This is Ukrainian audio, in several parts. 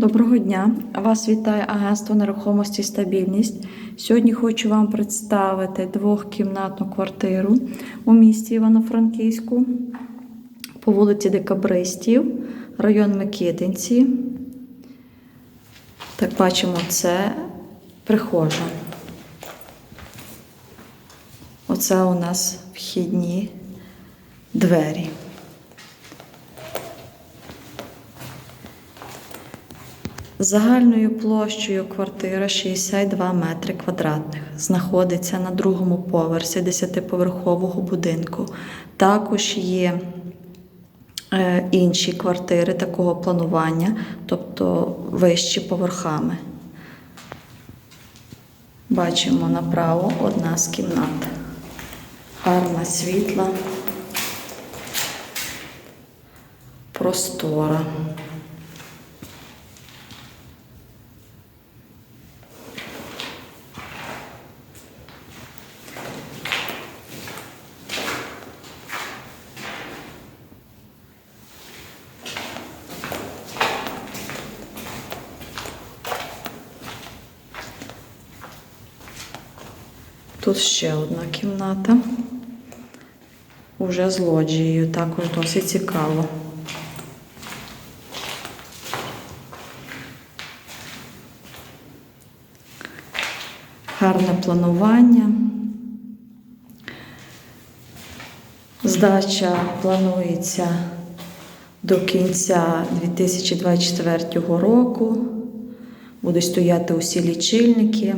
Доброго дня! Вас вітає агентство нерухомості стабільність. Сьогодні хочу вам представити двохкімнатну квартиру у місті Івано-Франківську по вулиці Декабристів, район Микитинці. Так бачимо, це прихожа. Оце у нас вхідні двері. Загальною площею квартира 62 метри квадратних. Знаходиться на другому поверсі 10-поверхового будинку. Також є е, інші квартири такого планування, тобто вищі поверхами. Бачимо направо одна з кімнат. Гарна світла, простора. Тут ще одна кімната. Уже з лоджією, також досить цікаво. Гарне планування. Здача планується до кінця 2024 року. Будуть стояти усі лічильники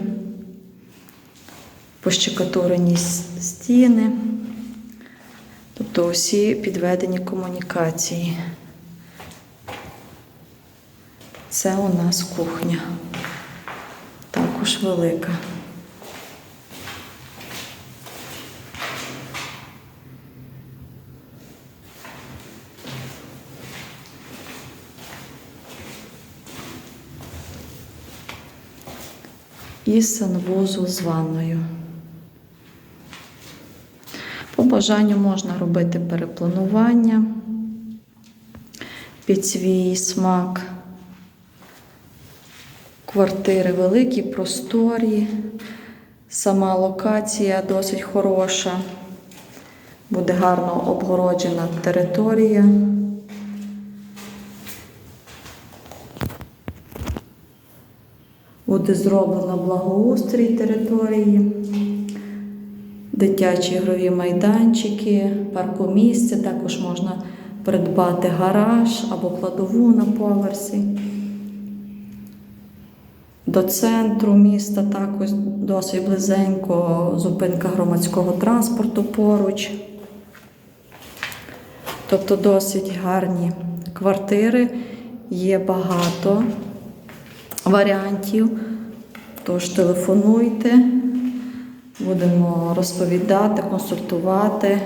пощекатурені стіни, тобто усі підведені комунікації. Це у нас кухня, також велика. І санвузол з ванною. Бажанню можна робити перепланування під свій смак. Квартири великі, просторі, сама локація досить хороша, буде гарно обгороджена територія. Буде зроблено благоустрій території дитячі ігрові майданчики, паркомісце, також можна придбати гараж або кладову на поверсі. До центру міста також досить близенько зупинка громадського транспорту поруч. Тобто досить гарні квартири, є багато варіантів. Тож телефонуйте. Будемо розповідати, консультувати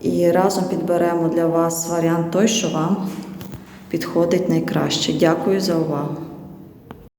і разом підберемо для вас варіант той, що вам підходить найкраще. Дякую за увагу.